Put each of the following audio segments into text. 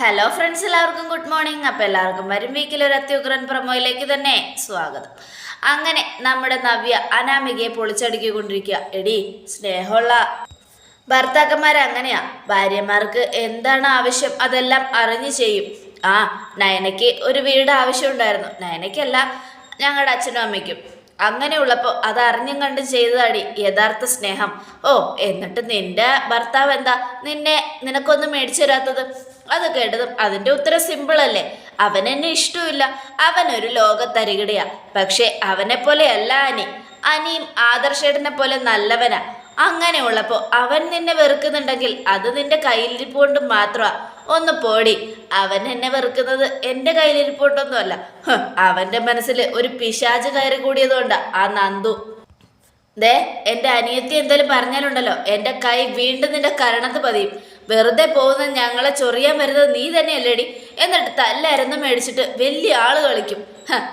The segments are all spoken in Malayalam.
ഹലോ ഫ്രണ്ട്സ് എല്ലാവർക്കും ഗുഡ് മോർണിംഗ് അപ്പോൾ എല്ലാവർക്കും വരും വീക്കിൽ ഒരു അത്യുഗ്രൻ പ്രൊമോയിലേക്ക് തന്നെ സ്വാഗതം. അങ്ങനെ നമ്മുടെ നവ്യ അനാമികയെ പൊളിച്ചടുക്കിക്കൊണ്ടിരിക്കുക. എടി സ്നേഹമുള്ള ഭർത്താക്കന്മാർ അങ്ങനെയാ. ഭാര്യമാർക്ക് എന്താണ് ആവശ്യം അതെല്ലാം അറിഞ്ഞു ചെയ്യും. ആ നയനയ്ക്ക് ഒരു വീട് ആവശ്യമുണ്ടായിരുന്നു. നയനയ്ക്കല്ല ഞങ്ങളുടെ അച്ഛനും അമ്മയ്ക്കും. അങ്ങനെയുള്ളപ്പോൾ അത് അറിഞ്ഞും കണ്ടും ചെയ്തതാടി യഥാർത്ഥ സ്നേഹം. ഓ എന്നിട്ട് നിന്റെ ഭർത്താവ് എന്താ? നിന്നെ നിനക്കൊന്നും മേടിച്ചു തരാത്തത്? അത് കേട്ടതും അതിന്റെ ഉത്തരം സിമ്പിളല്ലേ അവൻ എന്നെ ഇഷ്ടമില്ല അവനൊരു ലോകത്തരികിടയാ. പക്ഷേ പോലെ അല്ല അനി. അനിയും ആദർശേട്ടനെ പോലെ നല്ലവനാ. അങ്ങനെയുള്ളപ്പോൾ അവൻ നിന്നെ വെറുക്കുന്നുണ്ടെങ്കിൽ അത് നിന്റെ കയ്യിലിരിപ്പുകൊണ്ട് മാത്രമാ. ഒന്ന് പോടി. അവൻ എന്നെ വെറുക്കുന്നത് എന്റെ കയ്യിലിരിപ്പോട്ടൊന്നുമല്ല അവന്റെ മനസ്സിൽ ഒരു പിശാച് കയറി കൂടിയതുകൊണ്ടാ ആ നന്ദു. ദേ എന്റെ അനിയത്തി എന്തായാലും പറഞ്ഞാലുണ്ടല്ലോ എന്റെ കൈ വീണ്ടും നിന്റെ കരണത്ത് പതിയും. വെറുതെ പോകുന്ന ഞങ്ങളെ ചൊറിയാൻ വരുന്നത് നീ തന്നെയല്ലേടി. എന്നിട്ട് തല്ലായിരുന്നു മേടിച്ചിട്ട് വലിയ ആൾ കളിക്കും.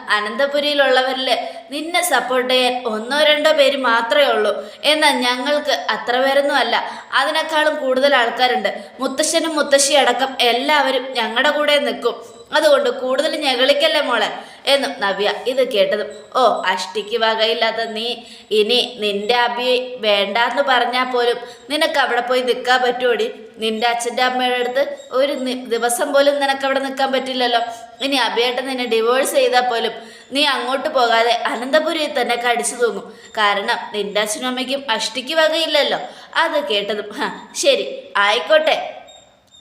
അനന്തപുരിയിലുള്ളവരിൽ നിന്നെ സപ്പോർട്ട് ചെയ്യാൻ ഒന്നോ രണ്ടോ പേര് മാത്രമേ ഉള്ളൂ. എന്നാൽ ഞങ്ങൾക്ക് അത്ര പേരൊന്നും അല്ല. അതിനേക്കാളും കൂടുതൽ ആൾക്കാരുണ്ട്. മുത്തശ്ശനും മുത്തശ്ശി അടക്കം എല്ലാവരും ഞങ്ങളുടെ കൂടെ നിൽക്കും. അതുകൊണ്ട് കൂടുതൽ ഞെളിക്കല്ലേ മോളെ? എന്നും നവ്യ ഇത് കേട്ടതും. ഓ അഷ്ടിക്ക് വകയില്ലാത്ത നീ ഇനി നിന്റെ അബിയെ വേണ്ടാന്ന് പറഞ്ഞാൽ പോലും നിനക്ക് അവിടെ പോയി നിൽക്കാൻ പറ്റുമോടി നിന്റെ അച്ഛന്റെ അമ്മയുടെ അടുത്ത് ഒരു ദിവസം പോലും നിനക്ക് അവിടെ നിൽക്കാൻ പറ്റില്ലല്ലോ. ഇനി അബിയേട്ട നിന്നെ ഡിവോഴ്സ് ചെയ്താൽ പോലും നീ അങ്ങോട്ട് പോകാതെ അനന്തപുരിയിൽ തന്നെ കടിച്ചു തൂങ്ങും. കാരണം നിന്റെ അച്ഛനും അമ്മയ്ക്കും അഷ്ടിക്ക് വകയില്ലല്ലോ. അത് കേട്ടതും ശരി ആയിക്കോട്ടെ.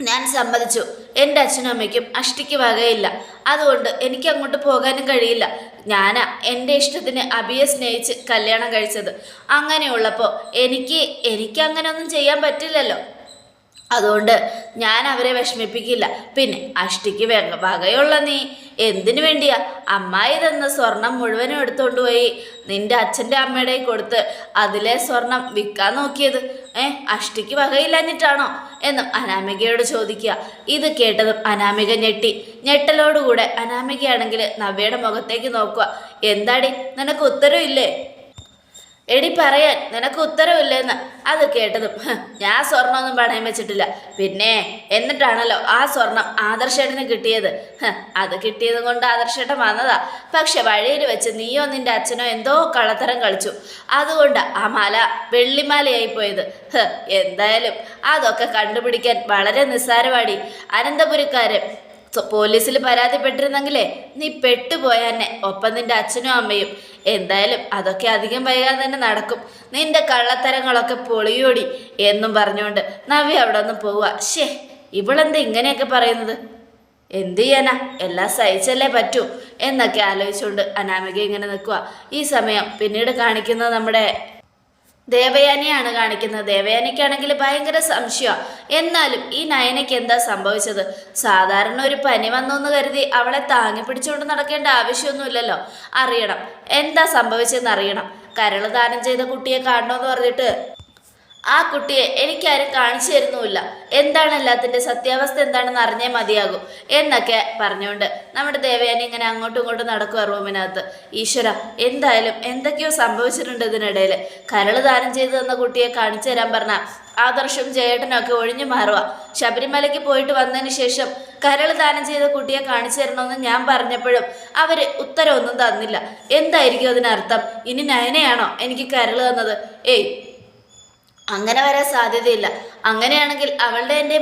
ഞാൻ സമ്മതിച്ചു. എന്റെ അച്ഛനും അമ്മയ്ക്കും അഷ്ടിക്ക് വകയില്ല. അതുകൊണ്ട് എനിക്ക് അങ്ങോട്ട് പോകാനും കഴിയില്ല. ഞാനാ എന്റെ ഇഷ്ടത്തിന് അഭിയെ സ്നേഹിച്ച് കല്യാണം കഴിച്ചത്. അങ്ങനെയുള്ളപ്പോൾ എനിക്ക് എനിക്ക് അങ്ങനെ ഒന്നും ചെയ്യാൻ പറ്റില്ലല്ലോ. അതുകൊണ്ട് ഞാൻ അവരെ വിഷമിപ്പിക്കില്ല. പിന്നെ അഷ്ടിക്ക് വകയുള്ള നീ. എന്തിനു വേണ്ടിയാ? അമ്മായി തന്ന സ്വർണം മുഴുവനും എടുത്തുകൊണ്ട് പോയി. നിന്റെ അച്ഛന്റെ അമ്മയുടെ കൊടുത്ത് അതിലെ സ്വർണം വിൽക്കാൻ നോക്കിയത്. ഏ അഷ്ടിക്ക് വകയില്ലാഞ്ഞിട്ടാണോ? എന്നും അനാമികയോട് ചോദിക്കുക. ഇത് കേട്ടതും അനാമിക ഞെട്ടി. ഞെട്ടലോടുകൂടെ അനാമികയാണെങ്കിൽ നവ്യയുടെ മുഖത്തേക്ക് നോക്കുക. എന്താടി? നിനക്ക് ഉത്തരവില്ലേ? എടി പറയാൻ നിനക്ക് ഉത്തരവില്ലെന്ന്. അത് കേട്ടതും ഞാൻ സ്വർണമൊന്നും പണയം വെച്ചിട്ടില്ല. പിന്നെ എന്നിട്ടാണല്ലോ ആ സ്വർണം ആദർശേട്ടന് കിട്ടിയത്. അത് കിട്ടിയത് കൊണ്ട് ആദർശേട്ടൻ വന്നതാ. പക്ഷെ വഴിയിൽ വെച്ച് നീയോ നിന്റെ അച്ഛനോ എന്തോ കള്ളത്തരം കളിച്ചു. അതുകൊണ്ട് ആ മല വെള്ളിമാലയായി പോയത്. എന്തായാലും അതൊക്കെ കണ്ടുപിടിക്കാൻ വളരെ നിസ്സാരമാടി അനന്തപുരക്കാര് പോലീസിൽ പരാതിപ്പെട്ടിരുന്നെങ്കിലേ നീ പെട്ടുപോയാന്നെ ഒപ്പം നിന്റെ അച്ഛനും അമ്മയും. എന്തായാലും അതൊക്കെ അധികം വൈകാതെ തന്നെ നടക്കും. നിന്റെ കള്ളത്തരങ്ങളൊക്കെ പൊളിയോടി എന്നും പറഞ്ഞുകൊണ്ട് നവി അവിടെ ഒന്ന് പോവുക. ഷേ ഇവളെന്താ ഇങ്ങനെയൊക്കെ പറയുന്നത്? എന്ത് ചെയ്യാനാ? എല്ലാം സഹിച്ചല്ലേ പറ്റൂ? എന്നൊക്കെ ആലോചിച്ചുകൊണ്ട് അനാമിക ഇങ്ങനെ നിൽക്കുക ഈ സമയം പിന്നീട് കാണിക്കുന്നത് നമ്മുടെ ദേവയാനിയാണ് കാണിക്കുന്നത്. ദേവയാനിക്കാണെങ്കിൽ ഭയങ്കര സംശയമാണ് എന്നാലും ഈ നയനയ്ക്ക് എന്താ സംഭവിച്ചത്? സാധാരണ ഒരു പനി വന്നു എന്ന് കരുതി അവളെ താങ്ങി പിടിച്ചുകൊണ്ട് നടക്കേണ്ട ആവശ്യമൊന്നുമില്ലല്ലോ. അറിയണം. എന്താ സംഭവിച്ചതെന്ന് അറിയണം. കരൾ ദാനം ചെയ്ത കുട്ടിയെ കാണണമെന്ന് പറഞ്ഞിട്ട് ആ കുട്ടിയെ എനിക്കാരും കാണിച്ചു തരുന്നുമില്ല. എന്താണ് എല്ലാത്തിന്റെ സത്യാവസ്ഥ? എന്താണെന്ന് അറിഞ്ഞേ മതിയാകും. എന്നൊക്കെ പറഞ്ഞുകൊണ്ട് നമ്മുടെ ദേവയാനി ഇങ്ങനെ അങ്ങോട്ടും ഇങ്ങോട്ടും നടക്കുക റൂമിനകത്ത്. ഈശ്വര എന്തായാലും എന്തൊക്കെയോ സംഭവിച്ചിട്ടുണ്ട് ഇതിനിടയിൽ. കരൾ ദാനം ചെയ്തു തന്ന കുട്ടിയെ കാണിച്ചു തരാൻ പറഞ്ഞ ആദർശം ജയേട്ടനൊക്കെ ഒഴിഞ്ഞു മാറുക ശബരിമലയ്ക്ക് പോയിട്ട് വന്നതിന് ശേഷം കരൾ ദാനം ചെയ്ത കുട്ടിയെ കാണിച്ചു തരണമെന്ന് ഞാൻ പറഞ്ഞപ്പോഴും അവർ ഉത്തരവൊന്നും തന്നില്ല. എന്തായിരിക്കും അതിനർത്ഥം? ഇനി നയനയാണോ എനിക്ക് കരൾ തന്നത്? ഏയ് അങ്ങനെ വരാൻ സാധ്യതയില്ല. അങ്ങനെയാണെങ്കിൽ അവളുടെ എന്റെ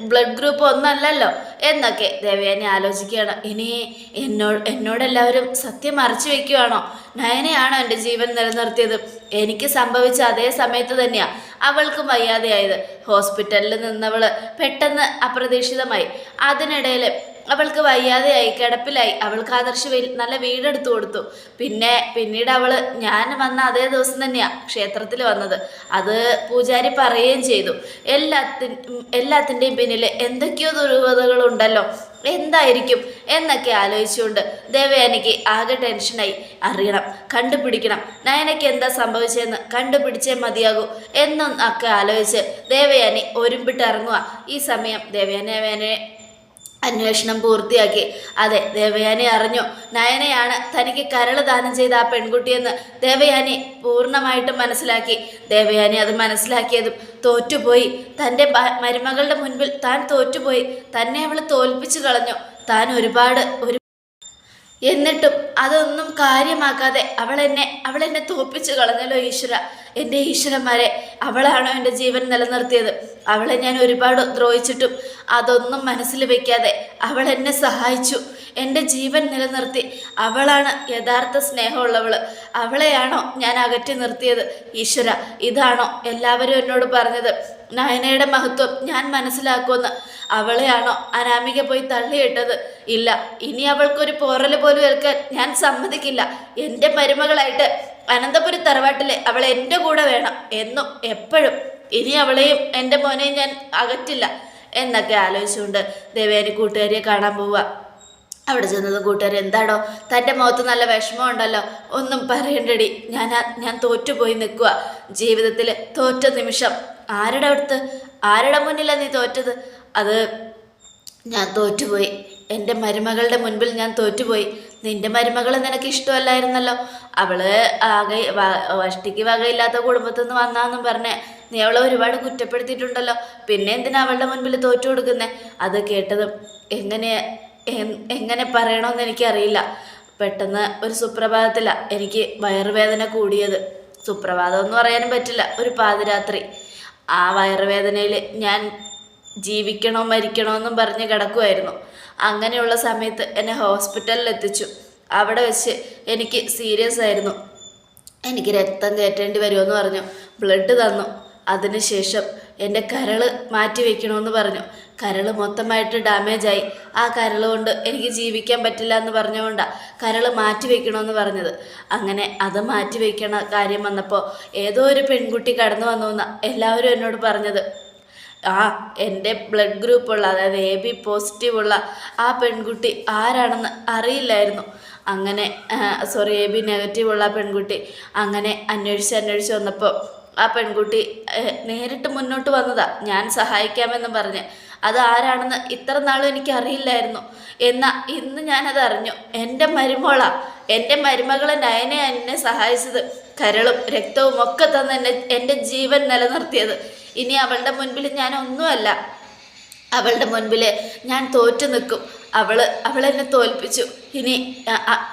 ബ്ലഡ് ഗ്രൂപ്പ് ഒന്നല്ലല്ലോ എന്നൊക്കെ ദേവയാനി ആലോചിക്കുകയാണ്. ഇനി എന്നോട് എന്നോടെല്ലാവരും സത്യം മറച്ചു വെക്കുകയാണോ നയനയാണോ എന്റെ ജീവൻ നിലനിർത്തിയത്? എനിക്ക് സംഭവിച്ച അതേ സമയത്ത് തന്നെയാണ് അവൾക്കും വയ്യാതെയായത്. ഹോസ്പിറ്റലിൽ നിന്നവൾ പെട്ടെന്ന് അപ്രതീക്ഷിതമായി. അതിനിടയിൽ അവൾക്ക് വയ്യാതെയായി കിടപ്പിലായി. അവൾക്ക് ആദർശ് നല്ല വീടെടുത്തു കൊടുത്തു. പിന്നെ പിന്നീട് അവൾ ഞാൻ വന്ന അതേ ദിവസം തന്നെയാണ് ക്ഷേത്രത്തിൽ വന്നത്. അത് പൂജാരി പറയുകയും ചെയ്തു. എല്ലാത്തി എല്ലാത്തിന്റെയും പിന്നിൽ എന്തൊക്കെയോ ദുരൂഹതകളുണ്ടല്ലോ. എന്തായിരിക്കും? എന്നൊക്കെ ആലോചിച്ചുകൊണ്ട് ദേവയാനിക്ക് ആകെ ടെൻഷനായി. അറിയണം കണ്ടുപിടിക്കണം. നയനയ്ക്ക് എന്താ സംഭവിച്ചതെന്ന് കണ്ടുപിടിച്ചേ മതിയാകൂ എന്നും ആലോചിച്ച് ദേവയാനി ഒരുമ്പിട്ട് ഇറങ്ങുക ഈ സമയം ദേവയാനെ അന്വേഷണം പൂർത്തിയാക്കി. അതെ ദേവയാനി അറിഞ്ഞു. നയനയാണ് തനിക്ക് കരൾ ദാനം ചെയ്ത ആ പെൺകുട്ടിയെന്ന് ദേവയാനി പൂർണമായിട്ടും മനസ്സിലാക്കി. ദേവയാനി അത് മനസ്സിലാക്കിയതും തോറ്റുപോയി. തന്റെ മരുമകളുടെ മുൻപിൽ താൻ തോറ്റുപോയി. തന്നെ അവൾ തോൽപ്പിച്ചു കളഞ്ഞു. താൻ ഒരുപാട് ഒരു എന്നിട്ടും അതൊന്നും കാര്യമാക്കാതെ അവൾ എന്നെ അവൾ എന്നെ തോൽപ്പിച്ചു കളഞ്ഞല്ലോ ഈശ്വര. എന്റെ ഈശ്വരന്മാരെ അവളാണോ എന്റെ ജീവൻ നിലനിർത്തിയത്? അവളെ ഞാൻ ഒരുപാട് ദ്രോഹിച്ചിട്ടും അതൊന്നും മനസ്സിൽ വയ്ക്കാതെ അവൾ എന്നെ സഹായിച്ചു. എന്റെ ജീവൻ നിലനിർത്തി. അവളാണ് യഥാർത്ഥ സ്നേഹമുള്ളവൾ. അവളെയാണോ ഞാൻ അകറ്റി നിർത്തിയത്? ഈശ്വര ഇതാണോ എല്ലാവരും എന്നോട് പറഞ്ഞത്? നയനയുടെ മഹത്വം ഞാൻ മനസ്സിലാക്കുമെന്ന്. അവളെയാണോ അനാമിക പോയി തള്ളിയിട്ടത്? ഇല്ല ഇനി അവൾക്കൊരു പോറൽ പോലും ഏൽക്കാൻ ഞാൻ സമ്മതിക്കില്ല. എന്റെ മരുമകളായിട്ട് അനന്തപുരി തറവാട്ടിലെ അവൾ എന്റെ കൂടെ വേണം എന്നും എപ്പോഴും. ഇനി അവളെയും എന്റെ മോനെയും ഞാൻ അകറ്റില്ല എന്നൊക്കെ ആലോചിച്ചുകൊണ്ട് ദേവേരി കൂട്ടുകാരിയെ കാണാൻ പോവുക. അവിടെ ചെന്നത് കൂട്ടുകാർ എന്താണോ തന്റെ മുഖത്ത് നല്ല വിഷമമുണ്ടല്ലോ. ഒന്നും പറയണ്ടടി. ഞാൻ ഞാൻ തോറ്റുപോയി നിൽക്കുക ജീവിതത്തിൽ തോറ്റ നിമിഷം. ആരുടെ അടുത്ത്? ആരുടെ മുന്നിലാണ് നീ തോറ്റത്? അത് ഞാൻ തോറ്റുപോയി. എന്റെ മരുമകളുടെ മുൻപിൽ ഞാൻ തോറ്റുപോയി. നിന്റെ മരുമകൾ നിനക്ക് ഇഷ്ടമല്ലായിരുന്നല്ലോ. അവൾ ആകെ വഷ്ടിക്ക് വകയില്ലാത്ത കുടുംബത്തിൽ നിന്ന് വന്നാന്നും പറഞ്ഞേ നീ അവളെ ഒരുപാട് കുറ്റപ്പെടുത്തിയിട്ടുണ്ടല്ലോ. പിന്നെ എന്തിനാ അവളുടെ മുൻപിൽ തോറ്റു കൊടുക്കുന്നേ? അത് കേട്ടതും എങ്ങനെ എങ്ങനെ പറയണമെന്ന് എനിക്കറിയില്ല. പെട്ടെന്ന് ഒരു സുപ്രഭാതത്തില എനിക്ക് വയറുവേദന കൂടിയത്. സുപ്രഭാതം എന്ന് പറയാനും പറ്റില്ല ഒരു പാതിരാത്രി. ആ വയറുവേദനയിൽ ഞാൻ ജീവിക്കണോ മരിക്കണോ എന്നും പറഞ്ഞ് കിടക്കുമായിരുന്നു അങ്ങനെയുള്ള സമയത്ത് എന്നെ ഹോസ്പിറ്റലിൽ എത്തിച്ചു അവിടെ വെച്ച് എനിക്ക് സീരിയസ് ആയിരുന്നു. എനിക്ക് രക്തം കയറ്റേണ്ടി വരുമെന്ന് പറഞ്ഞു. ബ്ലഡ് തന്നു. അതിനുശേഷം എന്റെ കരൾ മാറ്റി വയ്ക്കണമെന്ന് പറഞ്ഞു. കരൾ മൊത്തമായിട്ട് ഡാമേജായി ആ കരൾ കൊണ്ട് എനിക്ക് ജീവിക്കാൻ പറ്റില്ല എന്ന് പറഞ്ഞുകൊണ്ടാണ് കരൾ മാറ്റി വെക്കണമെന്ന് പറഞ്ഞത്. അങ്ങനെ അത് മാറ്റി വെക്കണ കാര്യം വന്നപ്പോൾ ഏതോ ഒരു പെൺകുട്ടി കടന്നു വന്നു എന്ന് എല്ലാവരും എന്നോട് പറഞ്ഞത്. ആ എന്റെ ബ്ലഡ് ഗ്രൂപ്പുള്ള അതായത് എ ബി പോസിറ്റീവുള്ള ആ പെൺകുട്ടി ആരാണെന്ന് അറിയില്ലായിരുന്നു. അങ്ങനെ സോറി എ ബി നെഗറ്റീവുള്ള ആ പെൺകുട്ടി അങ്ങനെ അന്വേഷിച്ച് അന്വേഷിച്ച് വന്നപ്പോൾ ആ പെൺകുട്ടി നേരിട്ട് മുന്നോട്ട് വന്നതാ. ഞാൻ സഹായിക്കാമെന്ന് പറഞ്ഞ്. അത് ആരാണെന്ന് ഇത്ര നാളും എനിക്ക് അറിയില്ലായിരുന്നു എന്നാൽ ഇന്ന് ഞാനത് അറിഞ്ഞു എന്റെ മരുമോളാ. എന്റെ മരുമകളെ നയനെ എന്നെ സഹായിച്ചത്. കരളും രക്തവും ഒക്കെ തന്നെ എന്നെ എന്റെ ജീവൻ നിലനിർത്തിയത്. ഇനി അവളുടെ മുൻപിൽ ഞാൻ ഒന്നുമല്ല അവളുടെ മുൻപിൽ ഞാൻ തോറ്റു നിൽക്കും. അവൾ അവളെന്നെ തോൽപ്പിച്ചു. ഇനി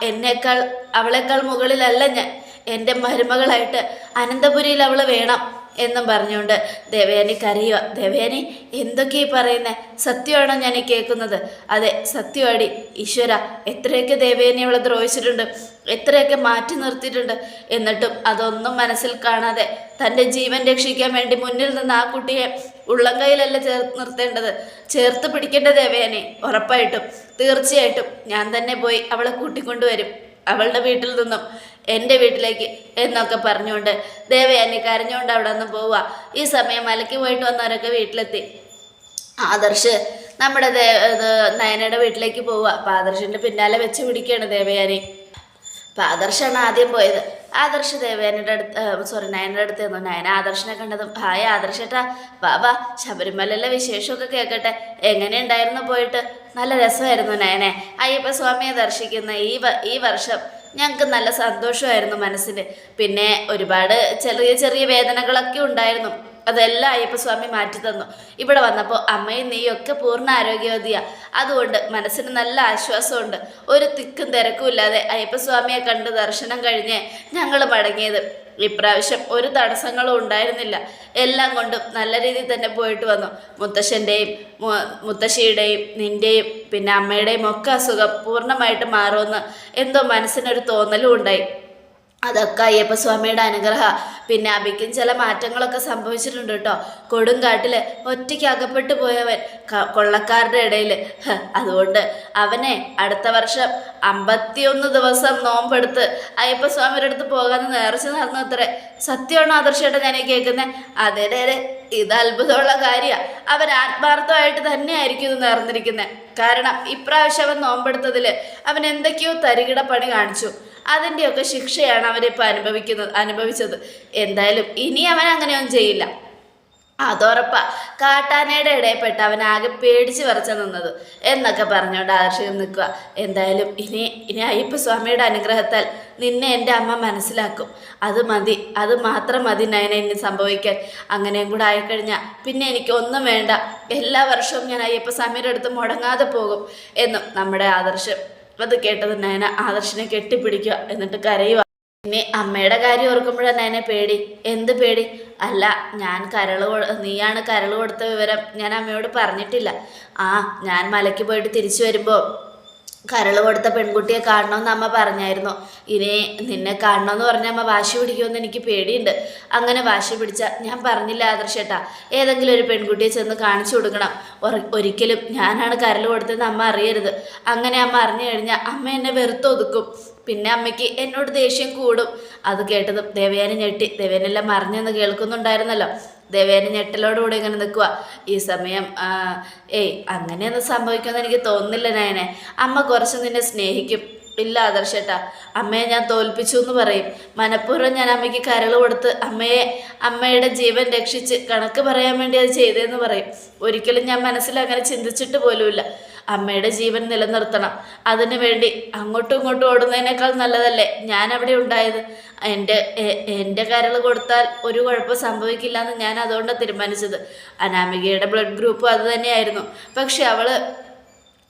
എന്നേക്കാൾ അവളെക്കാൾ മുകളിലല്ല ഞാൻ. എന്റെ മരുമകളായിട്ട് അനന്തപുരിയിൽ അവൾ വേണം. എന്നും പറഞ്ഞുകൊണ്ട് ദേവയാനി കരയുക ദേവയാനി എന്തൊക്കെ ഈ പറയുന്നത് സത്യമാണോ ഞാൻ കേൾക്കുന്നത്? അതെ സത്യമാടി. ഈശ്വര എത്രയൊക്കെ ദേവയാനി അവളെ ദ്രോഹിച്ചിട്ടുണ്ട് എത്രയൊക്കെ മാറ്റി നിർത്തിയിട്ടുണ്ട്. എന്നിട്ടും അതൊന്നും മനസ്സിൽ കാണാതെ തന്റെ ജീവൻ രക്ഷിക്കാൻ വേണ്ടി മുന്നിൽ നിന്ന് ആ കുട്ടിയെ ഉള്ളം കയ്യിലല്ല ചേർ നിർത്തേണ്ടത്? ചേർത്ത് പിടിക്കേണ്ട ദേവയാനി. ഉറപ്പായിട്ടും. തീർച്ചയായിട്ടും. ഞാൻ തന്നെ പോയി അവളെ കൂട്ടിക്കൊണ്ടുവരും. അവളുടെ വീട്ടിൽ നിന്നും എന്റെ വീട്ടിലേക്ക് എന്നൊക്കെ പറഞ്ഞുകൊണ്ട് ദേവയാനി കരഞ്ഞുകൊണ്ട് അവിടെ നിന്ന് പോവുക. ഈ സമയം മലയ്ക്ക് പോയിട്ട് വന്നവരൊക്കെ വീട്ടിലെത്തി. ആദർശ് നമ്മുടെ ദേ നയനയുടെ വീട്ടിലേക്ക് പോവുക. അപ്പം ആദർശിന്റെ പിന്നാലെ വെച്ച് പിടിക്കുകയാണ് ദേവയാനി. അപ്പം ആദർശാണ് ആദ്യം പോയത്. ആദർശ് ദേവയാനിയുടെ അടുത്ത് സോറി നയനയുടെ അടുത്ത് തന്നു നയന ആദർശിനെ കണ്ടതും ഹായ് ആദർശേട്ടാ വാ ശബരിമലയിലെ വിശേഷമൊക്കെ കേൾക്കട്ടെ എങ്ങനെയുണ്ടായിരുന്നു പോയിട്ട്? നല്ല രസമായിരുന്നു നയനെ. അയ്യപ്പ സ്വാമിയെ ദർശിക്കുന്ന ഈ ഈ വർഷം ഞങ്ങൾക്ക് നല്ല സന്തോഷമായിരുന്നു മനസ്സിന് പിന്നെ ഒരുപാട് ചെറിയ ചെറിയ വേദനകളൊക്കെ ഉണ്ടായിരുന്നു. അതെല്ലാം അയ്യപ്പസ്വാമി മാറ്റി തന്നു. ഇവിടെ വന്നപ്പോൾ അമ്മയും നീയൊക്കെ പൂർണ ആരോഗ്യവതിയാ. അതുകൊണ്ട് മനസ്സിന് നല്ല ആശ്വാസമുണ്ട്. ഒരു തിക്കും തിരക്കും ഇല്ലാതെ അയ്യപ്പസ്വാമിയെ കണ്ട് ദർശനം കഴിഞ്ഞ് ഞങ്ങൾ മടങ്ങിയത്. ഇപ്രാവശ്യം ഒരു തടസ്സങ്ങളും ഉണ്ടായിരുന്നില്ല. എല്ലാം കൊണ്ടും നല്ല രീതിയിൽ തന്നെ പോയിട്ട് വന്നു. മുത്തശ്ശന്റെയും മുത്തശ്ശിയുടെയും നിന്റെയും പിന്നെ അമ്മയുടെയും ഒക്കെ അസുഖം പൂർണമായിട്ട് മാറുമെന്ന് എന്തോ മനസ്സിനൊരു തോന്നലും ഉണ്ടായി. അതൊക്കെ അയ്യപ്പസ്വാമിയുടെ അനുഗ്രഹ. പിന്നെ അബിക്കും ചില മാറ്റങ്ങളൊക്കെ സംഭവിച്ചിട്ടുണ്ട് കേട്ടോ. കൊടുങ്കാട്ടിൽ ഒറ്റയ്ക്ക് അകപ്പെട്ടു പോയവൻ കൊള്ളക്കാരുടെ ഇടയിൽ അതുകൊണ്ട് അവനെ അടുത്ത വർഷം അമ്പത്തിയൊന്ന് ദിവസം നോമ്പെടുത്ത് അയ്യപ്പസ്വാമിയുടെ അടുത്ത് പോകാമെന്ന് നേർച്ച നടന്നു അത്രേ. സത്യമാണോ ആദർശമായിട്ട് ഞാൻ കേൾക്കുന്നത് അതെ അതെ അതെ ഇത് അത്ഭുതമുള്ള കാര്യമാണ് അവൻ ആത്മാർത്ഥമായിട്ട് തന്നെയായിരിക്കും ഇത് നേർന്നിരിക്കുന്നത് കാരണം ഇപ്രാവശ്യം അവൻ നോമ്പെടുത്തതിൽ അവൻ എന്തൊക്കെയോ തരികിട പണി കാണിച്ചു. അതിന്റെയൊക്കെ ശിക്ഷയാണ് അവരിപ്പോൾ അനുഭവിക്കുന്നത് അനുഭവിച്ചത്. എന്തായാലും ഇനി അവൻ അങ്ങനെയൊന്നും ചെയ്യില്ല. അതുറപ്പാ കാട്ടാനയുടെ ഇടയിൽപ്പെട്ട് അവൻ ആകെ പേടിച്ച് വരച്ച നിന്നത് എന്നൊക്കെ പറഞ്ഞുകൊണ്ട് ആകർഷകം നിൽക്കുക എന്തായാലും ഇനി ഇനി അയ്യപ്പ സ്വാമിയുടെ അനുഗ്രഹത്താൽ നിന്നെ എന്റെ അമ്മ മനസ്സിലാക്കും. അത് മതി അത് മാത്രം മതി നയനെ ഇനി സംഭവിക്കാൻ. അങ്ങനെയും കൂടെ ആയിക്കഴിഞ്ഞാൽ പിന്നെ എനിക്ക് ഒന്നും വേണ്ട. എല്ലാ വർഷവും ഞാൻ അയ്യപ്പ സ്വാമിയുടെ അടുത്ത് മുടങ്ങാതെ പോകും എന്നും നമ്മുടെ ആദർശം. അത് കേട്ടത് നയന ആദർശിനെ കെട്ടിപ്പിടിക്കുക എന്നിട്ട് കരയുക. പിന്നെ അമ്മയുടെ കാര്യം ഓർക്കുമ്പോഴാണ് നയനെ പേടി. എന്ത് പേടി? അല്ല ഞാൻ കരൾ നീയാണ് കരൾ കൊടുത്ത വിവരം ഞാൻ അമ്മയോട് പറഞ്ഞിട്ടില്ല. ആ ഞാൻ മലയ്ക്ക് പോയിട്ട് തിരിച്ചു വരുമ്പോൾ കരൾ കൊടുത്ത പെൺകുട്ടിയെ കാണണമെന്ന് അമ്മ പറഞ്ഞായിരുന്നു. ഇനി നിന്നെ കാണണമെന്ന് പറഞ്ഞ അമ്മ വാശി പിടിക്കുമെന്ന് എനിക്ക് പേടിയുണ്ട്. അങ്ങനെ വാശി പിടിച്ച ഞാൻ പറഞ്ഞില്ല ആദർശേട്ടാ ഏതെങ്കിലും ഒരു പെൺകുട്ടിയെ ചെന്ന് കാണിച്ചു കൊടുക്കണം. ഒരിക്കലും ഞാനാണ് കരൾ കൊടുത്തതെന്ന് അമ്മ അറിയരുത്. അങ്ങനെ അമ്മ അറിഞ്ഞു കഴിഞ്ഞാൽ അമ്മ എന്നെ വെറുത്തൊതുക്കും പിന്നെ അമ്മയ്ക്ക് എന്നോട് ദേഷ്യം കൂടും. അത് കേട്ടതും ദേവയാനി ഞെട്ടി. ദേവേനെല്ലാം മറിഞ്ഞെന്ന് കേൾക്കുന്നുണ്ടായിരുന്നല്ലോ. ദേവേന ഞെട്ടലോടുകൂടി ഇങ്ങനെ നിൽക്കുക ഈ സമയം ഏയ് അങ്ങനെയൊന്നും സംഭവിക്കുമെന്ന് എനിക്ക് തോന്നുന്നില്ല നയനെ. അമ്മ കുറച്ച് നിന്നെ സ്നേഹിക്കും. ഇല്ല ആദർശേട്ടാ അമ്മയെ ഞാൻ തോൽപ്പിച്ചു എന്ന് പറയും. മനഃപൂർവം ഞാൻ അമ്മയ്ക്ക് കരൾ കൊടുത്ത് അമ്മയെ അമ്മയുടെ ജീവൻ രക്ഷിച്ച് കണക്ക് പറയാൻ വേണ്ടി അത് ചെയ്തതെന്ന് പറയും. ഒരിക്കലും ഞാൻ മനസ്സിൽ അങ്ങനെ ചിന്തിച്ചിട്ട് പോലുമില്ല. അമ്മയുടെ ജീവൻ നിലനിർത്തണം. അതിനു വേണ്ടി അങ്ങോട്ടും ഇങ്ങോട്ടും ഓടുന്നതിനേക്കാൾ നല്ലതല്ലേ ഞാൻ അവിടെ ഉണ്ടായത്? എന്റെ എന്റെ കരൾ കൊടുത്താൽ ഒരു കുഴപ്പം സംഭവിക്കില്ല എന്ന് ഞാൻ അതുകൊണ്ടാണ് തീരുമാനിച്ചത്. അനാമികയുടെ ബ്ലഡ് ഗ്രൂപ്പ് അത് തന്നെയായിരുന്നു. പക്ഷെ അവൾ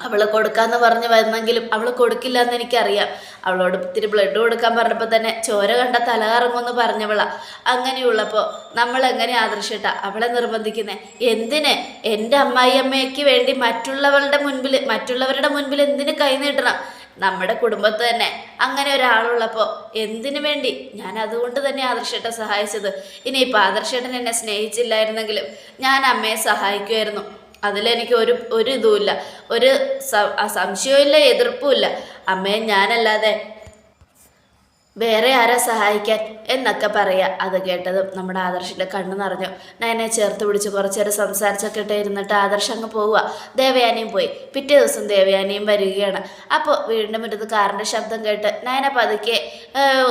അവൾ കൊടുക്കാന്ന് പറഞ്ഞ് വന്നെങ്കിലും അവൾ കൊടുക്കില്ല എന്ന് എനിക്കറിയാം. അവളോട് ഇത്തിരി ബ്ലഡ് കൊടുക്കാൻ പറഞ്ഞപ്പോൾ തന്നെ ചോര കണ്ട തലകറങ്ങുമെന്ന് പറഞ്ഞവളാ. അങ്ങനെയുള്ളപ്പോൾ നമ്മൾ എങ്ങനെ ആദർശിട്ട? അവളെ നിർബന്ധിക്കുന്നേ? എന്തിന്? എന്റെ അമ്മായിയമ്മയ്ക്ക് വേണ്ടി മറ്റുള്ളവളുടെ മുൻപിൽ മറ്റുള്ളവരുടെ മുൻപിൽ എന്തിന് കൈ നീട്ടണം? നമ്മുടെ കുടുംബത്ത് തന്നെ അങ്ങനെ ഒരാളുള്ളപ്പോൾ എന്തിനു വേണ്ടി? ഞാൻ അതുകൊണ്ട് തന്നെ ആദർശേട്ടൻ സഹായിച്ചത്. ഇനിയിപ്പോൾ ആദർശേട്ടൻ എന്നെ സ്നേഹിച്ചില്ലായിരുന്നെങ്കിലും ഞാൻ അമ്മയെ സഹായിക്കുമായിരുന്നു അതിലെനിക്ക് ഒരു ഒരു ഇതുമില്ല. ഒരു സംശയവുമില്ല സംശയവും എതിർപ്പുമില്ല. അമ്മയെ ഞാനല്ലാതെ വേറെ ആരാ സഹായിക്കാൻ എന്നൊക്കെ പറയുക അത് കേട്ടതും നമ്മുടെ ആദർശിന്റെ കണ്ണു നിറഞ്ഞു. നയനെ ചേർത്ത് പിടിച്ച് കുറച്ചു നേരം സംസാരിച്ചൊക്കെ ഇട്ട് ഇരുന്നിട്ട് ആദർശ് അങ്ങ് പോവുക ദേവയാനിയും പോയി. പിറ്റേ ദിവസം ദേവയാനിയും വരികയാണ്. അപ്പോൾ വീണ്ടും ഇരുന്ന് കാറിന്റെ ശബ്ദം കേട്ട് നയനെ പതുക്കെ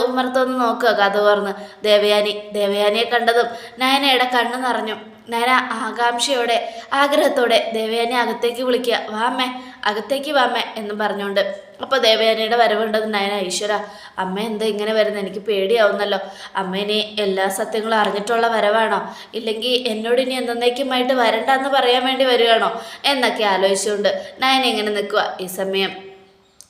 ഉമ്മർത്തൊന്ന് നോക്കുക കഥ തുറന്ന് ദേവയാനി ദേവയാനിയെ കണ്ടതും നയനയുടെ കണ്ണു നിറഞ്ഞു. നയന ആകാംക്ഷയോടെ ആഗ്രഹത്തോടെ ദേവയാനെ അകത്തേക്ക് വിളിക്കുക. വാമ്മേ അകത്തേക്ക് വാമ്മേ എന്ന് പറഞ്ഞുകൊണ്ട്. അപ്പോൾ ദേവയാനയുടെ വരവുണ്ടത് നയന ഈശ്വര അമ്മ എന്താ ഇങ്ങനെ വരുന്നത് എനിക്ക് പേടിയാവുന്നല്ലോ. അമ്മ എല്ലാ സത്യങ്ങളും അറിഞ്ഞിട്ടുള്ള വരവാണോ? ഇല്ലെങ്കിൽ എന്നോട് ഇനി എന്നേക്കുമായിട്ട് വരണ്ടെന്ന് പറയാൻ വേണ്ടി വരികയാണോ? എന്നൊക്കെ ആലോചിച്ചുകൊണ്ട് നയന ഇങ്ങനെ നിൽക്കുക ഈ സമയം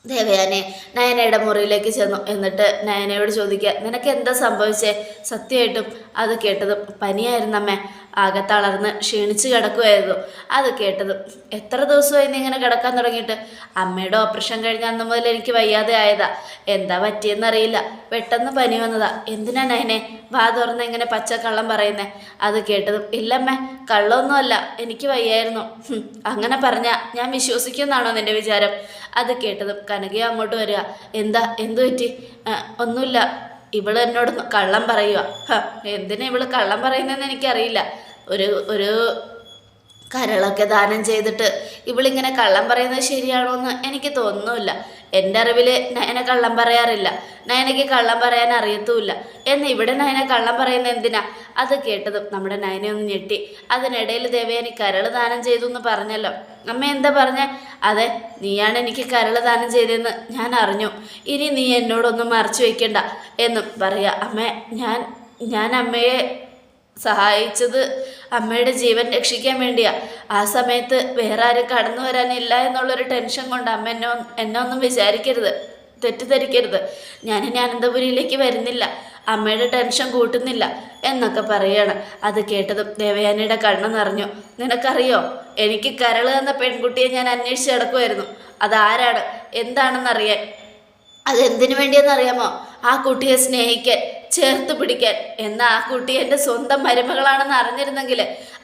ദേവയാനെ നയനയുടെ മുറിയിലേക്ക് ചെന്നു. എന്നിട്ട് നയനയോട് ചോദിക്കുക നിനക്ക് എന്താ സംഭവിച്ചേ? സത്യമായിട്ടും അത് കേട്ടതും പനിയായിരുന്നു അമ്മേ. ആകെ തളർന്ന് ക്ഷീണിച്ച് കിടക്കുമായിരുന്നു അത് കേട്ടതും എത്ര ദിവസമായി നീ ഇങ്ങനെ കിടക്കാൻ തുടങ്ങിയിട്ട്? അമ്മയുടെ ഓപ്പറേഷൻ കഴിഞ്ഞ അന്ന് മുതൽ എനിക്ക് വയ്യാതെ ആയതാ. എന്താ പറ്റിയെന്നറിയില്ല. പെട്ടെന്ന് പനി വന്നതാ. എന്തിനാ നയനെ? വാ തുറന്ന് ഇങ്ങനെ പച്ചക്കള്ളം പറയുന്നേ. അത് കേട്ടതും ഇല്ലമ്മേ കള്ളമൊന്നുമല്ല. എനിക്ക് വയ്യായിരുന്നു. അങ്ങനെ പറഞ്ഞ ഞാൻ വിശ്വസിക്കുന്നാണോ നിന്റെ വിചാരം? അത് കേട്ടതും കനകയോ അങ്ങോട്ട് വരിക. എന്താ? എന്തു പറ്റി? ഒന്നുമില്ല. ഇവൾ എന്നോട് കള്ളം പറയുക എന്തിനാ ഇവൾ കള്ളം പറയുന്നതെന്ന് എനിക്കറിയില്ല. ഒരു ഒരു കരളൊക്കെ ദാനം ചെയ്തിട്ട് ഇവളിങ്ങനെ കള്ളം പറയുന്നത് ശരിയാണോ എന്ന് എനിക്ക് തോന്നുന്നില്ല. എന്റെ അറിവിൽ നയന കള്ളം പറയാറില്ല. നയനയ്ക്ക് കള്ളം പറയാൻ അറിയത്തുമില്ല. എന്ന് ഇവിടെ നയന കള്ളം പറയുന്ന എന്തിനാ? അത് കേട്ടതും നമ്മുടെ നയനെ ഒന്ന് ഞെട്ടി. അതിനിടയിൽ ദേവയാനി കരൾ ദാനം ചെയ്തു എന്ന് പറഞ്ഞല്ലോ. അമ്മ എന്താ പറഞ്ഞേ? അതെ നീയാണ് എനിക്ക് കരൾ ദാനം ചെയ്തതെന്ന് ഞാൻ അറിഞ്ഞു. ഇനി നീ എന്നോടൊന്നും മറച്ചു വയ്ക്കണ്ട എന്നും പറയാ. അമ്മ ഞാൻ ഞാൻ അമ്മയെ സഹായിച്ചത് അമ്മയുടെ ജീവൻ രക്ഷിക്കാൻ വേണ്ടിയാ. ആ സമയത്ത് വേറെ ആരും കടന്നു വരാനില്ല എന്നുള്ളൊരു ടെൻഷൻ കൊണ്ട് അമ്മ എന്നെ എന്നെ ഒന്നും വിചാരിക്കരുത്. തെറ്റിദ്ധരിക്കരുത്. ഞാനിനി അനന്തപുരിയിലേക്ക് വരുന്നില്ല. അമ്മയുടെ ടെൻഷൻ കൂട്ടുന്നില്ല എന്നൊക്കെ പറയാണ്. അത് കേട്ടതും ദേവയാനിയുടെ കണ്ണ് നിറഞ്ഞു. നിനക്കറിയോ? എനിക്ക് കരൾ എന്ന പെൺകുട്ടിയെ ഞാൻ അന്വേഷിച്ച് കിടക്കുമായിരുന്നു അതാരാണ്? എന്താണെന്നറിയാൻ. അതെന്തിനു വേണ്ടിയെന്നറിയാമോ? ആ കുട്ടിയെ സ്നേഹിക്കാൻ. ചേർത്ത് പിടിക്കാൻ. എന്നാ ആ കുട്ടി എന്റെ സ്വന്തം മരുമകളാണെന്ന് അറിഞ്ഞിരുന്നെങ്കിൽ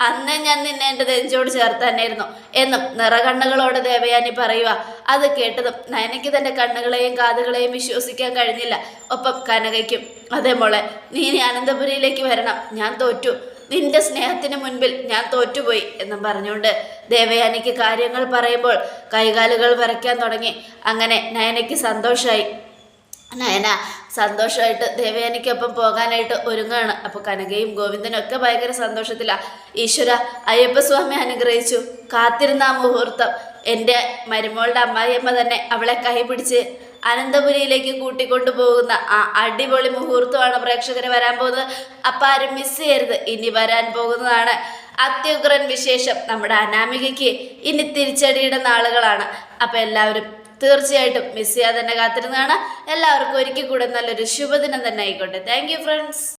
അന്നേ ഞാൻ നിന്നെ എന്റെ നെഞ്ചോട് ചേർത്ത് തന്നെയായിരുന്നു. എന്നും നിറകണ്ണുകളോട് ദേവയാനി പറയുക അത് കേട്ടതും നയനയ്ക്ക് തന്റെ കണ്ണുകളെയും കാതുകളെയും വിശ്വസിക്കാൻ കഴിഞ്ഞില്ല. ഒപ്പം കനകയ്ക്കും അതേ മോളെ നീ ഇനി അനന്തപുരിയിലേക്ക് വരണം. ഞാൻ തോറ്റു. നിന്റെ സ്നേഹത്തിന് മുൻപിൽ ഞാൻ തോറ്റുപോയി എന്നും പറഞ്ഞുകൊണ്ട് ദേവയാനിക്ക് കാര്യങ്ങൾ പറയുമ്പോൾ കൈകാലുകൾ വരയ്ക്കാൻ തുടങ്ങി. അങ്ങനെ നയനയ്ക്ക് സന്തോഷമായി നയന സന്തോഷമായിട്ട് ദേവയാനിക്കൊപ്പം പോകാനായിട്ട് ഒരുങ്ങാണ്. അപ്പോൾ കനകയും ഗോവിന്ദനും ഒക്കെ ഭയങ്കര സന്തോഷത്തിലാണ് ഈശ്വര അയ്യപ്പസ്വാമി അനുഗ്രഹിച്ചു. കാത്തിരുന്ന ആ മുഹൂർത്തം. എന്റെ മരുമോളുടെ അമ്മായിയമ്മ തന്നെ അവളെ കൈ പിടിച്ച് അനന്തപുരിയിലേക്ക് കൂട്ടിക്കൊണ്ടു പോകുന്ന ആ അടിപൊളി മുഹൂർത്തമാണ് പ്രേക്ഷകന് വരാൻ പോകുന്നത്. അപ്പം ആരും മിസ് ചെയ്യരുത്. ഇനി വരാൻ പോകുന്നതാണ് അത്യുഗ്രൻ വിശേഷം. നമ്മുടെ അനാമികയ്ക്ക് ഇനി തിരിച്ചടിയുടെ നാളുകളാണ്. അപ്പം എല്ലാവരും തീർച്ചയായിട്ടും മിസ് ചെയ്യാതെ തന്നെ കാത്തിരുന്നതാണ്. എല്ലാവർക്കും ഒരിക്കൽ കൂടെ നല്ലൊരു ശുഭദിനം തന്നെ ആയിക്കോട്ടെ. Thank friends